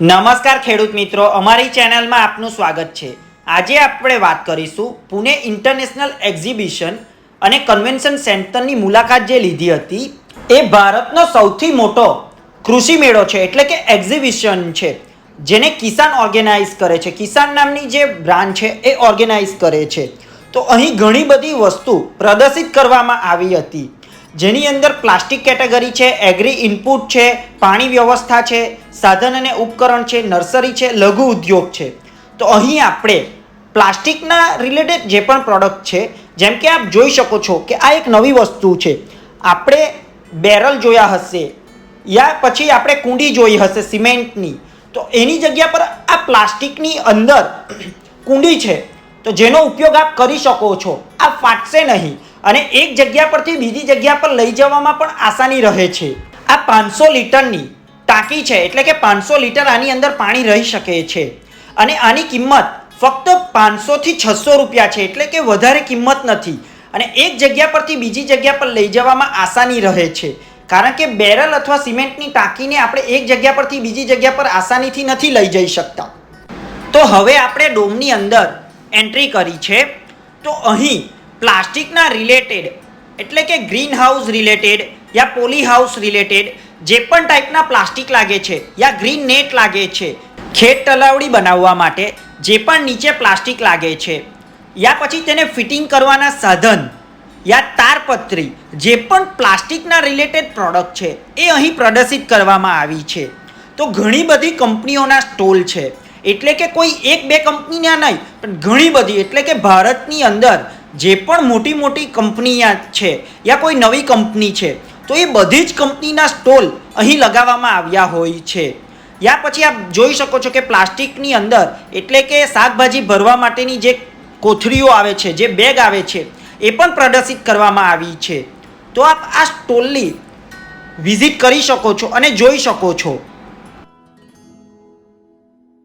નમસ્કાર ખેડૂત મિત્રો, અમારી ચેનલમાં આપનું સ્વાગત છે. આજે આપણે વાત કરીશું પુણે ઇન્ટરનેશનલ એક્ઝિબિશન અને કન્વેન્શન સેન્ટરની મુલાકાત જે લીધી હતી, એ ભારતનો સૌથી મોટો કૃષિ મેળો છે, એટલે કે એક્ઝિબિશન છે, જેને કિસાન ઓર્ગેનાઇઝ કરે છે. કિસાન નામની જે બ્રાન્ચ છે, એ ઓર્ગેનાઇઝ કરે છે. તો અહીં ઘણી બધી વસ્તુ પ્રદર્શિત કરવામાં આવી હતી. જેની અંદર પ્લાસ્ટિક કેટેગરી છે, એગ્રી ઇનપુટ છે, પાણી વ્યવસ્થા છે, સાધન અને ઉપકરણ છે, નર્સરી છે, લઘુ ઉદ્યોગ છે. તો અહીં આપણે પ્લાસ્ટિકના રિલેટેડ જે પણ પ્રોડક્ટ છે, જેમ કે આપ જોઈ શકો છો કે આ એક નવી વસ્તુ છે. આપણે બેરલ જોયા હશે યા પછી આપણે કુંડી જોઈ હશે સિમેન્ટની. તો એની જગ્યા પર આ પ્લાસ્ટિકની અંદર કુંડી છે. તો જેનો ઉપયોગ આપ કરી શકો છો. આ ફાટશે નહીં. અને એક જગ્યા પરથી બીજી જગ્યા પર લઈ જવામાં પણ આસાની રહે છે. આ પાંચસો લીટરની ટાંકી છે, એટલે કે પાંચસો લીટર આની અંદર પાણી રહી શકે છે. અને આની કિંમત ફક્ત પાંચસોથી છસો રૂપિયા છે, એટલે કે વધારે કિંમત નથી. અને એક જગ્યા પરથી બીજી જગ્યા પર લઈ જવામાં આસાની રહે છે. કારણ કે બેરલ અથવા સિમેન્ટની ટાંકીને આપણે એક જગ્યા પરથી બીજી જગ્યા પર આસાનીથી નથી લઈ જઈ શકતા. તો હવે આપણે ડોમની અંદર એન્ટ્રી કરી છે. તો અહીં પ્લાસ્ટિકના રિલેટેડ એટલે કે ગ્રીન હાઉસ રિલેટેડ યા પોલી હાઉસ રિલેટેડ જે પણ ટાઈપના પ્લાસ્ટિક લાગે છે યા ગ્રીન નેટ લાગે છે, ખેત તલાવડી બનાવવા માટે જે પણ નીચે પ્લાસ્ટિક લાગે છે, યા પછી તેને ફિટિંગ કરવાના સાધન યા તારપત્રી, જે પણ પ્લાસ્ટિકના રિલેટેડ પ્રોડક્ટ છે, એ અહીં પ્રદર્શિત કરવામાં આવી છે. તો ઘણી બધી કંપનીઓના સ્ટોલ છે, એટલે કે કોઈ એક બે કંપનીના નહીં, પણ ઘણી બધી, એટલે કે ભારતની અંદર જે પણ મોટી મોટી કંપનીયા છે યા કોઈ નવી કંપની છે, તો એ બધી જ કંપનીના સ્ટોલ અહીં લગાવવામાં આવ્યા હોય છે. યા પછી આપ જોઈ શકો છો કે પ્લાસ્ટિકની અંદર એટલે કે શાકભાજી ભરવા માટેની જે કોથળીઓ આવે છે, જે બેગ આવે છે, એ પણ પ્રદર્શિત કરવામાં આવી છે. તો આપ આ સ્ટોલની વિઝિટ કરી શકો છો અને જોઈ શકો છો.